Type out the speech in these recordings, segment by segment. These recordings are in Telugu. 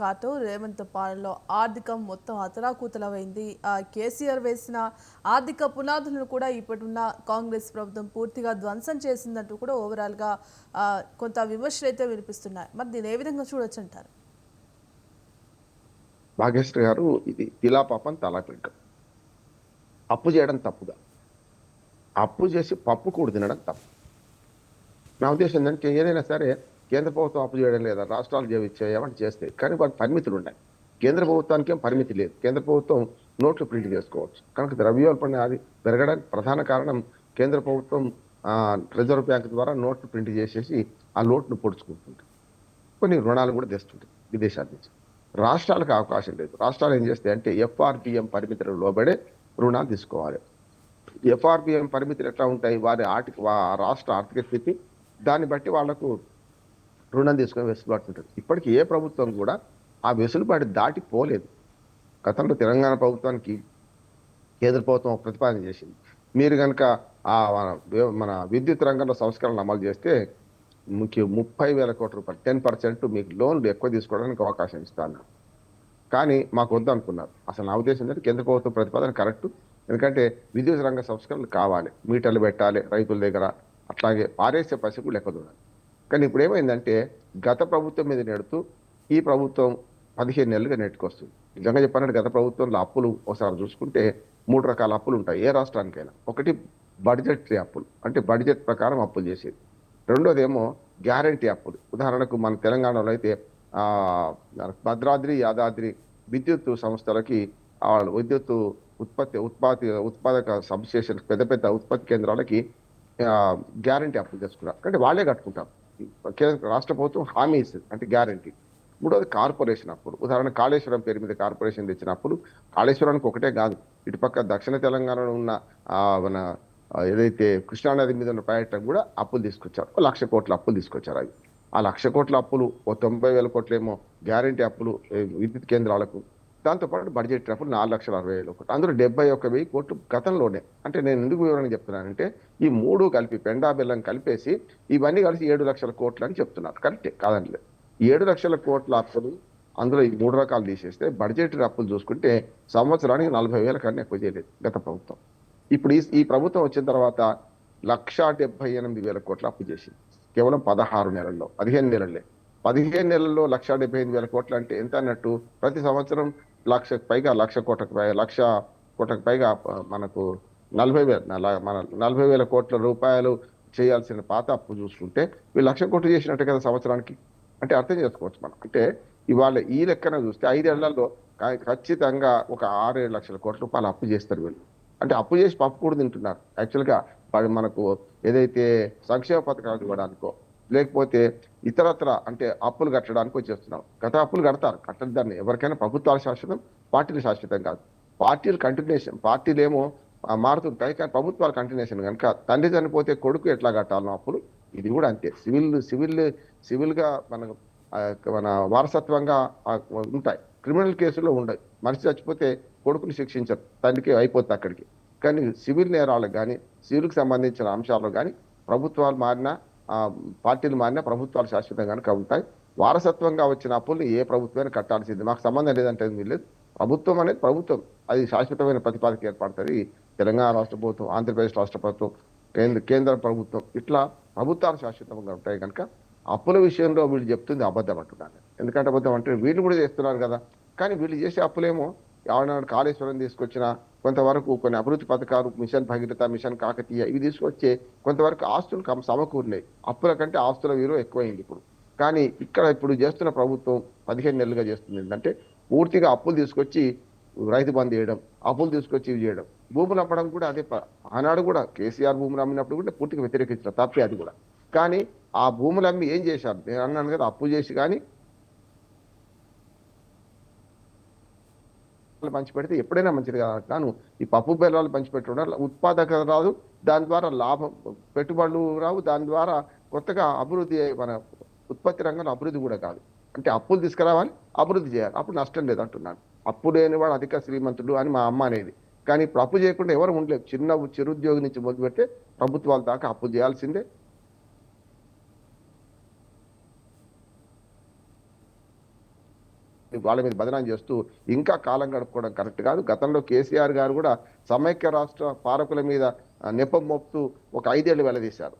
కాటు రేవంత్ పాలనలో ఆర్థికం మొత్తం అతలాకుతలమైంది ఆ కేసీఆర్ వేసిన ఆర్థిక పునాదులను కూడా ఇప్పటిన్న కాంగ్రెస్ ప్రభుత్వం పూర్తిగా ధ్వంసం చేసిందంటూ కూడా ఓవరాల్గా కొంత విమర్శలు అయితే వినిపిస్తున్నాయి. మరి దీన్ని ఏ విధంగా చూడొచ్చు అంటారు? భాగ్యశ్రీ గారు ఇది తిలా పాపం తలా అప్పు చేయడం తప్పుగా. అప్పు చేసి పప్పు కూడు తినడం తప్పు. నా ఉద్దేశం ఏంటంటే ఏదైనా సరే కేంద్ర ప్రభుత్వం అప్పు చేయడం లేదా రాష్ట్రాలు చేయమని చేస్తాయి కానీ వాటి పరిమితులు ఉన్నాయి. కేంద్ర ప్రభుత్వానికి ఏం పరిమితి లేదు. కేంద్ర ప్రభుత్వం నోట్లు ప్రింట్ చేసుకోవచ్చు. కనుక ద్రవ్యోల్పణ అది పెరగడానికి ప్రధాన కారణం కేంద్ర ప్రభుత్వం రిజర్వ్ బ్యాంక్ ద్వారా నోట్లు ప్రింట్ చేసేసి ఆ నోట్ను పొడుచుకుంటుంది. కొన్ని రుణాలు కూడా తెస్తుంటాయి విదేశాల నుంచి. రాష్ట్రాలకు అవకాశం లేదు. రాష్ట్రాలు ఏం చేస్తాయి అంటే ఎఫ్ఆర్బిఎం పరిమితులు లోబడే రుణాలు తీసుకోవాలి. ఎఫ్ఆర్బిఎం పరిమితులు ఎట్లా ఉంటాయి? వారి ఆర్థిక వా- రాష్ట్ర ఆర్థిక స్థితి దాన్ని బట్టి వాళ్ళకు రుణం తీసుకుని వెసులుబాటు ఉంటుంది. ఇప్పటికీ ఏ ప్రభుత్వం కూడా ఆ వెసులుబాటు దాటి పోలేదు. గతంలో తెలంగాణ ప్రభుత్వానికి కేంద్ర ప్రభుత్వం ప్రతిపాదన చేసింది. మీరు కనుక ఆ మన మన విద్యుత్ రంగంలో సంస్కరణలు అమలు చేస్తే మీకు ముప్పై వేల కోట్ల రూపాయలు టెన్ పర్సెంట్ మీకు లోన్లు ఎక్కువ తీసుకోవడానికి అవకాశం ఇస్తాను. కానీ మాకు వద్దు అనుకున్నారు. అసలు నా ఉద్దేశం ఏంటంటే కేంద్ర ప్రభుత్వం ప్రతిపాదన కరెక్ట్. ఎందుకంటే విద్యుత్ రంగ సంస్కరణలు కావాలి. మీటర్లు పెట్టాలి రైతుల దగ్గర. అట్లాగే పారేసే పసి కూడా లెక్క చూడాలి. కానీ ఇప్పుడు ఏమైందంటే గత ప్రభుత్వం మీద నెడుతూ ఈ ప్రభుత్వం పదిహేను నెలలుగా నెట్టుకొస్తుంది. నిజంగా చెప్పాలంటే గత ప్రభుత్వంలో అప్పులు ఒకసారి చూసుకుంటే మూడు రకాల అప్పులు ఉంటాయి. ఏ రాష్ట్రానికైనా. ఒకటి బడ్జెటరీ అప్పులు. అంటే బడ్జెట్ ప్రకారం అప్పులు చేసేది. రెండోది ఏమో గ్యారంటీ అప్పులు. ఉదాహరణకు మన తెలంగాణలో అయితే భద్రాద్రి యాదాద్రి విద్యుత్ సంస్థలకి వాళ్ళు విద్యుత్ ఉత్పత్తి ఉత్పాది ఉత్పాదక సబ్స్టేషన్ పెద్ద పెద్ద ఉత్పత్తి కేంద్రాలకి గ్యారంటీ అప్పులు చేసుకున్నారు. అంటే వాళ్ళే కట్టుకుంటారు. రాష్ట్ర ప్రభుత్వం హామీ ఇస్తుంది అంటే గ్యారంటీ మూడోది కార్పొరేషన్ అప్పులు ఉదాహరణ కాళేశ్వరం పేరు మీద కార్పొరేషన్ తెచ్చిన అప్పులు కాళేశ్వరానికి ఒకటే కాదు ఇటుపక్క దక్షిణ తెలంగాణలో ఉన్న ఆ, మన ఏదైతే కృష్ణానది మీద ఉన్న ప్రాజెక్టులకు కూడా అప్పులు తీసుకొచ్చారు. ఓ లక్ష కోట్ల అప్పులు తీసుకొచ్చారు అవి. ఆ లక్ష కోట్ల అప్పులు ఓ తొంభై వేల కోట్లేమో గ్యారంటీ అప్పులు విద్యుత్ కేంద్రాలకు దాంతోపాటు బడ్జెట్ అప్పులు నాలుగు లక్షల అరవై వేల కోట్లు అందులో డెబ్బై ఒక్క వెయ్యి కోట్లు గతంలోనే. అంటే నేను ఎందుకు వివరణ చెప్తున్నానంటే ఈ మూడు కలిపి పెండా బెల్లం కలిపేసి ఇవన్నీ కలిసి ఏడు లక్షల కోట్లు అని చెప్తున్నారు. కరెక్టే కాదండి. ఏడు లక్షల కోట్ల అప్పులు అందులో ఈ మూడు రకాలు తీసేస్తే బడ్జెట్ అప్పులు చూసుకుంటే సంవత్సరానికి నలభై వేల కన్నా ఎక్కువ చేయలేదు గత ప్రభుత్వం. ఇప్పుడు ఈ ఈ ప్రభుత్వం వచ్చిన తర్వాత లక్షా డెబ్బై ఎనిమిది వేల కోట్ల అప్పు చేసింది. కేవలం పదహారు నెలల్లో పదిహేను నెలలే. పదిహేను నెలల్లో లక్ష డెబ్బై ఎనిమిది వేల కోట్లు అంటే ఎంత అన్నట్టు ప్రతి సంవత్సరం లక్షకు పైగా లక్ష కోటకు పైగా లక్ష కోటకు పైగా మనకు నలభై వేల మన నలభై వేల కోట్ల రూపాయలు చేయాల్సిన పాత అప్పు చూసుకుంటే వీళ్ళు లక్ష కోట్లు చేసినట్టు కదా సంవత్సరానికి? అంటే అర్థం చేసుకోవచ్చు మనం. అంటే ఇవాళ ఈ లెక్కన చూస్తే ఐదేళ్ళలో ఖచ్చితంగా ఒక ఆరేడు లక్షల కోట్ల రూపాయలు అప్పు చేస్తారు వీళ్ళు. అంటే అప్పు చేసి పప్పు కూడా తింటున్నారు. యాక్చువల్గా మనకు ఏదైతే సంక్షేమ పథకాలు ఇవ్వడానికో లేకపోతే ఇతరత్ర అంటే అప్పులు కట్టడానికి వచ్చేస్తున్నాం. గత అప్పులు కడతారు. కట్టని దాన్ని ఎవరికైనా ప్రభుత్వాలు శాశ్వతం పార్టీలు శాశ్వతం కాదు. పార్టీలు కంటిన్యూషన్ పార్టీలు ఏమో మారుతుంటాయి కానీ ప్రభుత్వాలు కంటిన్యూషన్ కనుక తండ్రి చనిపోతే కొడుకు ఎట్లా కట్టాలనో అప్పుడు ఇది కూడా అంతే. సివిల్ సివిల్ సివిల్గా మనకు మన వారసత్వంగా ఉంటాయి. క్రిమినల్ కేసులో ఉండవు. మనిషి చచ్చిపోతే కొడుకుని శిక్షించరు. తండ్రికి అయిపోతుంది అక్కడికి. కానీ సివిల్ నేరాలకు కానీ సివిల్కి సంబంధించిన అంశాల్లో కానీ ప్రభుత్వాలు మారినా పార్టీలు మారినా ప్రభుత్వాలు శాశ్వతంగా కనుక ఉంటాయి. వారసత్వంగా వచ్చిన అప్పుల్ని ఏ ప్రభుత్వమైనా కట్టాల్సింది. మాకు సంబంధం లేదంటే లేదు. ప్రభుత్వం అనేది ప్రభుత్వం. అది శాశ్వతమైన ప్రతిపాదక ఏర్పడుతుంది. తెలంగాణ రాష్ట్ర ప్రభుత్వం ఆంధ్రప్రదేశ్ రాష్ట్ర ప్రభుత్వం కేంద్ర కేంద్ర ప్రభుత్వం ఇట్లా ప్రభుత్వాలు శాశ్వతంగా ఉంటాయి కనుక అప్పుల విషయంలో వీళ్ళు చెప్తుంది అబద్ధం అంటున్నాను ఎందుకంటే అబద్ధం అంటే వీళ్ళు కూడా చేస్తున్నారు కదా. కానీ వీళ్ళు చేసే అప్పులేమో ఎవరినాడు కాళేశ్వరం తీసుకొచ్చిన కొంతవరకు కొన్ని అభివృద్ధి పథకాలు మిషన్ భగీరథ మిషన్ కాకతీయ ఇవి తీసుకొచ్చే కొంతవరకు ఆస్తులు కమ- సమకూరినాయి. అప్పుల కంటే ఆస్తుల విలువ ఎక్కువైంది ఇప్పుడు. కానీ ఇక్కడ ఇప్పుడు చేస్తున్న ప్రభుత్వం పదిహేను నెలలుగా చేస్తుంది. ఏంటంటే పూర్తిగా అప్పులు తీసుకొచ్చి రైతు బంద్ చేయడం అప్పులు తీసుకొచ్చి ఇవి చేయడం. భూములు అమ్మడం కూడా అదే ప- ఆనాడు కూడా కేసీఆర్ భూములు అమ్మినప్పుడు కూడా పూర్తిగా వ్యతిరేకించారు తప్పే అది కూడా. కానీ ఆ భూములు అమ్మి ఏం చేశారు? నేను అన్నాను కదా అప్పు చేసి కానీ పంచి పెడితే ఎప్పుడైనా మంచిది కాదు. కాను ఈ పప్పు బెల్లాలు పంచిపెట్టడం ఉత్పాదక రాదు. దాని ద్వారా లాభం పెట్టుబడులు రావు. దాని ద్వారా కొత్తగా అభివృద్ధి మన ఉత్పత్తి రంగంలో అభివృద్ధి కూడా కాదు. అంటే అప్పులు తీసుకురావాలి అభివృద్ధి చేయాలి. అప్పుడు నష్టం లేదు అంటున్నాను అప్పు లేనివాడు అధిక శ్రీమంతుడు అని మా అమ్మ అనేది. కానీ ఇప్పుడు అప్పు చేయకుండా ఎవరు ఉండలేదు చిన్న చిరుద్యోగి నుంచి మొదలుపెడితే ప్రభుత్వాల దాకా అప్పు చేయాల్సిందే. వాళ్ళ మీద బదనాం చేస్తూ ఇంకా కాలం గడుపుకోవడం కరెక్ట్ కాదు. గతంలో కేసీఆర్ గారు కూడా సమైక్య రాష్ట్ర పాలకుల మీద నెపం మోపుతూ ఒక ఐదేళ్ళు వెలదీశారు.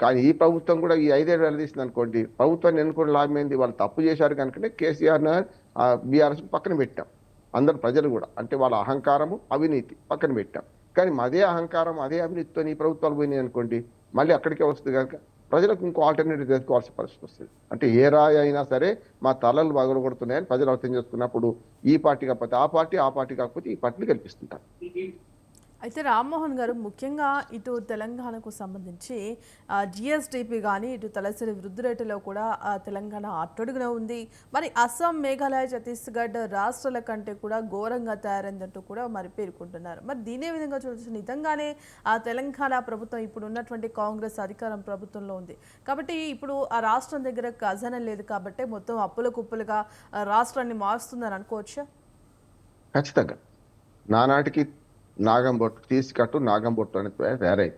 కానీ ఈ ప్రభుత్వం కూడా ఈ ఐదేళ్ళు వెలదీసింది అనుకోండి ప్రభుత్వాన్ని ఎన్నుకుని లాభం ఏంది? వాళ్ళు తప్పు చేశారు కనుకనే కేసీఆర్ బీఆర్ఎస్ పక్కన పెట్టాం. అందరు ప్రజలు కూడా. అంటే వాళ్ళ అహంకారము అవినీతి పక్కన పెట్టాం. కానీ అదే అహంకారం అదే అవినీతితో ఈ ప్రభుత్వాలు పోయినాయి అనుకోండి మళ్ళీ అక్కడికే వస్తుంది కనుక ప్రజలకు ఇంకో ఆల్టర్నేటివ్ తెచ్చుకోవాల్సిన పరిస్థితి వస్తుంది. అంటే ఏ రాయి అయినా సరే మా తలలు పగలగొడుతున్నాయని ప్రజలు అర్థం చేసుకున్నప్పుడు ఈ పార్టీ కాకపోతే ఆ పార్టీ ఆ పార్టీ కాకపోతే ఈ పార్టీని గెలిపిస్తుంటారు. అయితే రామ్మోహన్ గారు ముఖ్యంగా ఇటు తెలంగాణకు సంబంధించి జిఎస్డిపి కానీ ఇటు తలసరి వృద్ధి రేటులో కూడా తెలంగాణ అట్టడుగున ఉంది. మరి అస్సాం మేఘాలయ ఛత్తీస్గఢ్ రాష్ట్రాల కంటే కూడా ఘోరంగా తయారైందంటూ కూడా మరి పేర్కొంటున్నారు. మరి దీనే విధంగా చూడొచ్చు? నిజంగానే ఆ తెలంగాణ ప్రభుత్వం ఇప్పుడు ఉన్నటువంటి కాంగ్రెస్ అధికారం ప్రభుత్వంలో ఉంది. కాబట్టి ఇప్పుడు ఆ రాష్ట్రం దగ్గర ఖజానా లేదు కాబట్టి మొత్తం అప్పుల కుప్పలుగా రాష్ట్రాన్ని మారుస్తుందని అనుకోవచ్చా? ఖచ్చితంగా. నానాటికి నాగంబొట్టు తీసుకట్టు నాగంబొట్టు అనేది తయారైంది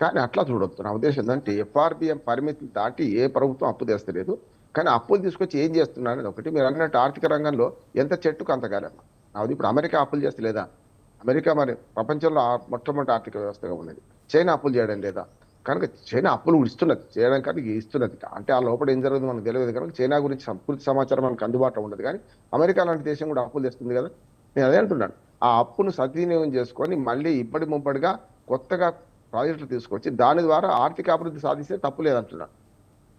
కానీ అట్లా చూడొద్దు. నా ఉద్దేశం ఏంటంటే ఎఫ్ఆర్బిఎం పరిమితిని దాటి ఏ ప్రభుత్వం అప్పు తెస్తలేదు. కానీ అప్పులు తీసుకొచ్చి ఏం చేస్తున్నారు ఒకటి. మీరు అన్నట్టు ఆర్థిక రంగంలో ఎంత చెట్టుకు అంత అది ఇప్పుడు అమెరికా అప్పులు చేస్తలేదా అమెరికా మరి ప్రపంచంలో మొట్టమొదటి ఆర్థిక వ్యవస్థగా ఉన్నది. చైనా అప్పులు చేయడం లేదా? కనుక చైనా అప్పులు ఇస్తున్నది. చేయడం కానీ ఇస్తున్నది. అంటే ఆ లోపల ఏం జరగదు మనకు తెలియదు. కనుక చైనా గురించి పూర్తి సమాచారం మనకు అందుబాటులో ఉండదు. కానీ అమెరికా లాంటి దేశం కూడా అప్పులు చేస్తుంది కదా? నేను అదే అంటున్నాను. ఆ అప్పును సద్వినియోగం చేసుకొని మళ్ళీ ఇప్పటి ముప్పటిగా కొత్తగా ప్రాజెక్టులు తీసుకొచ్చి దాని ద్వారా ఆర్థిక అభివృద్ధి సాధిస్తే తప్పు లేదంటున్నాను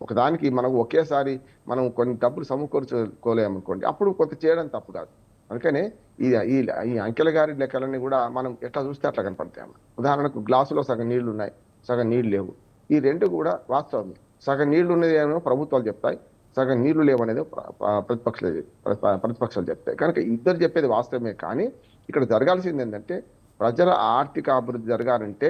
ఒకదానికి మనం ఒకేసారి మనం కొన్ని డబ్బులు సమకూర్చుకోలేమనుకోండి అప్పుడు కొంత చేయడం తప్పు కాదు. అందుకనే ఈ ఈ ఈ అంకెల గారి లెక్కలన్నీ కూడా మనం ఎట్లా చూస్తే అట్లా కనపడతాయి ఉదాహరణకు గ్లాసులో సగం నీళ్ళు ఉన్నాయి సగం నీళ్ళు లేవు. ఈ రెండు కూడా వాస్తవమే. సగం నీళ్ళు ఉన్నది ఏమో ప్రభుత్వాలు చెప్తాయి సగం నీళ్ళు లేవనేది ప్ర- ప్రతిపక్షాలు ప్రతిపక్షాలు చెప్తాయి. కనుక ఇద్దరు చెప్పేది వాస్తవమే కానీ ఇక్కడ జరగాల్సింది ఏంటంటే ప్రజల ఆర్థిక అభివృద్ధి జరగాలంటే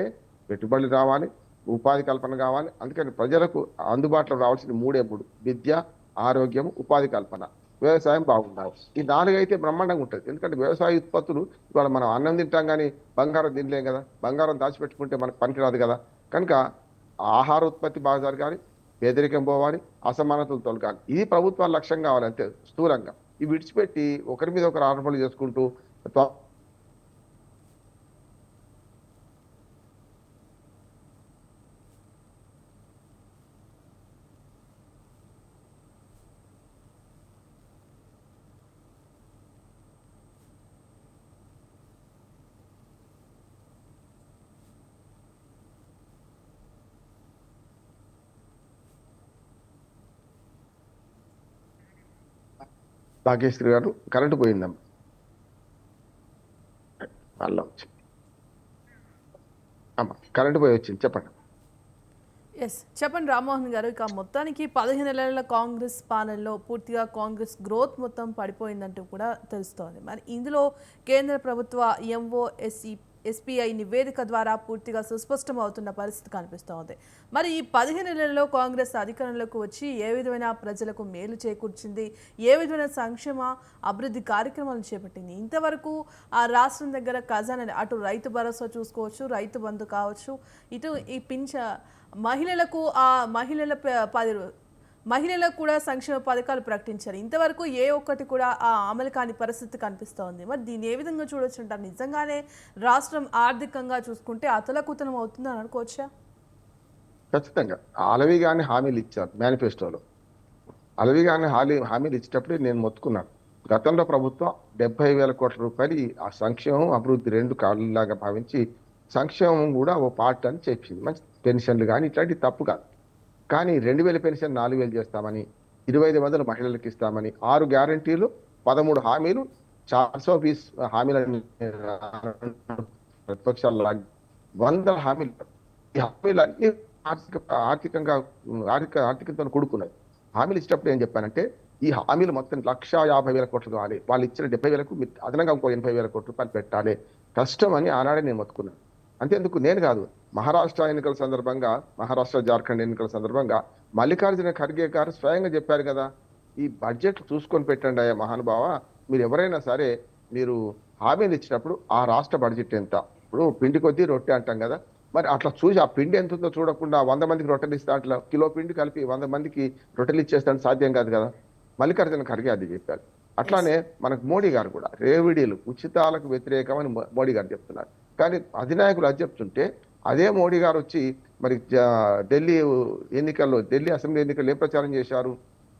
పెట్టుబడులు రావాలి ఉపాధి కల్పన కావాలి. అందుకని ప్రజలకు అందుబాటులో రావాల్సిన మూడే మూడు. విద్య ఆరోగ్యం ఉపాధి కల్పన. వ్యవసాయం బాగుండాలి. ఈ నాలుగైతే బ్రహ్మాండంగా ఉంటుంది. ఎందుకంటే వ్యవసాయ ఉత్పత్తులు ఇవాళ మనం అన్నం తింటాం కానీ బంగారం తినలేం కదా. బంగారం దాచిపెట్టుకుంటే మనకు పనికిరాదు కదా. కనుక ఆహార ఉత్పత్తి బాగా జరగాలి పేదరికం పోవాలి అసమానతలు తొలగాలి. ఇది ప్రభుత్వాల లక్ష్యం కావాలంటే స్థూలంగా. ఇవి విడిచిపెట్టి ఒకరి మీద ఒకరు ఆరోపణలు చేసుకుంటూ భాగ్యశ్రీ గారు కరెంటు పోయిందమ్మ. అలా వచ్చి అమ్మ కరెంటు పోయి వచ్చింది చెప్పండి. ఎస్ చెప్పండి రామ్మోహన్ గారు ఇక మొత్తానికి పదిహేను నెలల కాంగ్రెస్ పాలనలో పూర్తిగా కాంగ్రెస్ గ్రోత్ మొత్తం పడిపోయిందంటూ కూడా తెలుస్తోంది. మరి ఇందులో కేంద్ర ప్రభుత్వ ఎంఓఎస్ఈ ఎస్పీఐ నివేదిక ద్వారా పూర్తిగా సుస్పష్టం అవుతున్న పరిస్థితి కనిపిస్తోంది. మరి ఈ పదిహేను నెలల్లో కాంగ్రెస్ అధికారంలోకి వచ్చి ఏ విధమైన ప్రజలకు మేలు చేకూర్చింది? ఏ విధమైన సంక్షేమ అభివృద్ధి కార్యక్రమాలు చేపట్టింది? ఇంతవరకు ఆ రాష్ట్రం దగ్గర ఖజానా అటు రైతు భరోసా చూసుకోవచ్చు రైతు బంధు కావచ్చు ఇటు ఈ పింఛ మహిళలకు ఆ మహిళల పది మహిళలకు కూడా సంక్షేమ పథకాలు ప్రకటించారు. ఇంతవరకు ఏ ఒక్కటి కూడా ఆ అమలు కాని పరిస్థితి కనిపిస్తోంది. మరి దీన్ని ఏ విధంగా చూడొచ్చు అంటారు నిజంగానే రాష్ట్రం ఆర్థికంగా చూసుకుంటే అతలకుతలం అవుతుందని అనుకోవచ్చా? ఖచ్చితంగా. అలవి కానీ హామీలు ఇచ్చారు మేనిఫెస్టోలో. అలవి కానీ హామీ హామీలు ఇచ్చేటప్పుడు నేను మొత్తుకున్నాను. గతంలో ప్రభుత్వం డెబ్బై వేల కోట్ల రూపాయలు ఆ సంక్షేమం అభివృద్ధి రెండు కాళ్ళలాగా భావించి సంక్షేమం కూడా ఓ పార్ట్ అని చెప్పింది మంచి పెన్షన్లు కానీ ఇట్లాంటివి తప్పు కాదు. కానీ రెండు వేల పెన్షన్ నాలుగు వేలు చేస్తామని ఇరవై ఐదు వందలు మహిళలకు ఇస్తామని ఆరు గ్యారంటీలు పదమూడు హామీలు చార్సో ఫీస్ హామీలని ప్రతిపక్షాలు వందల హామీలు. ఈ హామీలు అన్ని ఆర్థిక ఆర్థికంగా ఆర్థిక ఆర్థికంతో కూడుకున్నాయి. హామీలు ఇచ్చేటప్పుడు ఏం చెప్పానంటే ఈ హామీలు మొత్తం లక్ష యాభై వేల కోట్లు కావాలి. వాళ్ళు ఇచ్చిన డెబ్బై వేలకు అదనంగా ఇంకో ఎనభై వేల కోట్ల రూపాయలు పెట్టాలి. కష్టం అని ఆనాడే నేను మొత్తుకున్నాను. అంతేందుకు నేను కాదు మహారాష్ట్ర ఎన్నికల సందర్భంగా మహారాష్ట్ర జార్ఖండ్ ఎన్నికల సందర్భంగా మల్లికార్జున ఖర్గే గారు స్వయంగా చెప్పారు కదా ఈ బడ్జెట్ చూసుకొని పెట్టండి అయ్యా మహానుభావ. మీరు ఎవరైనా సరే మీరు హామీలు ఇచ్చినప్పుడు ఆ రాష్ట్ర బడ్జెట్ ఎంత? ఇప్పుడు పిండి కొద్దీ రొట్టె అంటాం కదా మరి అట్లా చూసి ఆ పిండి ఎంత ఉందో చూడకుండా వంద మందికి రొట్టెలు ఇస్తా అట్లా కిలో పిండి కలిపి వంద మందికి రొట్టెలు ఇచ్చేస్తాను సాధ్యం కాదు కదా. మల్లికార్జున ఖర్గే అది చెప్పారు. అట్లానే మనకు మోడీ గారు కూడా రేవిడీలు ఉచితాలకు వ్యతిరేకమని మోడీ గారు చెప్తున్నారు. కానీ అధినాయకులు అది చెప్తుంటే అదే మోడీ గారు వచ్చి మరి ఢిల్లీ ఎన్నికల్లో ఢిల్లీ అసెంబ్లీ ఎన్నికల్లో ఏం ప్రచారం చేశారు?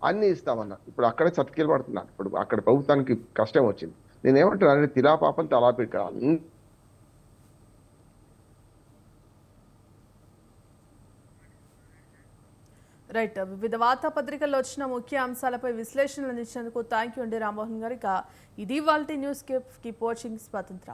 అన్ని ఇస్తామన్నారు. ఇప్పుడు అక్కడే చతికిలు పడుతున్నారు. ఇప్పుడు అక్కడ ప్రభుత్వానికి కష్టం వచ్చింది. నేను ఏమంటున్నాను తిలాపాపం తలాపిక రైట్. వివిధ వార్తాపత్రికల్లో వచ్చిన ముఖ్య అంశాలపై విశ్లేషణలు అందించినందుకు థ్యాంక్ యూ అండి రామ్మోహన్ గారు. ఇక ఇది వాళ్ళ న్యూస్ కిప్ కీప్ వాచింగ్ స్వతంత్ర.